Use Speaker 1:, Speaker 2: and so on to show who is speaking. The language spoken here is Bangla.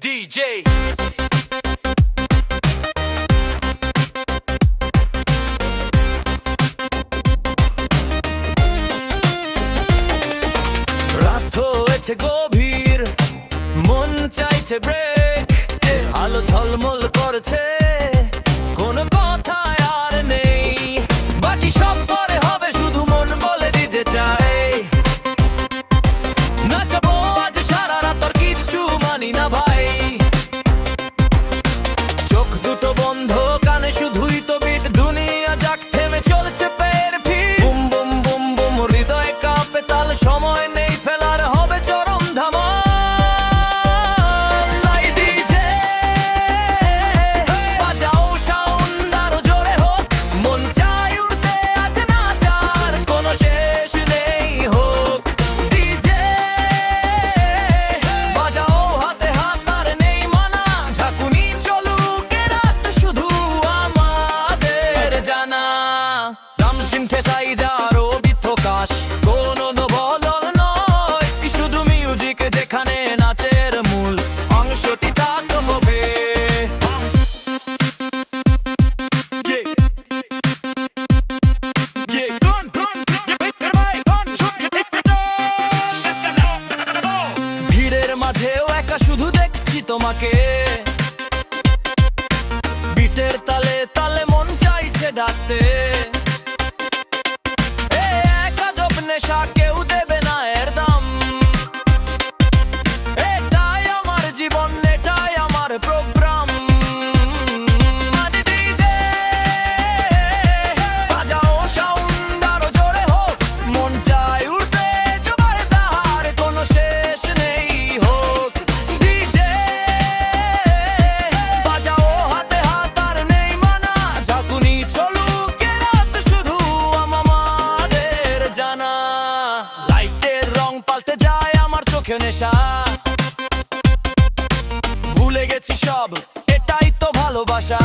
Speaker 1: DJ. রাত হয়েছে গভীর মন চাইছে ব্রেক আলো ঝলমল করছে কোন শুধু সিনথেসাইজার ও বিথকাশ কোন বদল নয় শুধু মিউজিক যেখানে নাচের মূল অংশটি তাক হবে। ভিড়ের মাঝেও একা শুধু দেখছি তোমাকে। মুখে নেশা। ভুলে গেছি সব এটাই তো ভালোবাসা।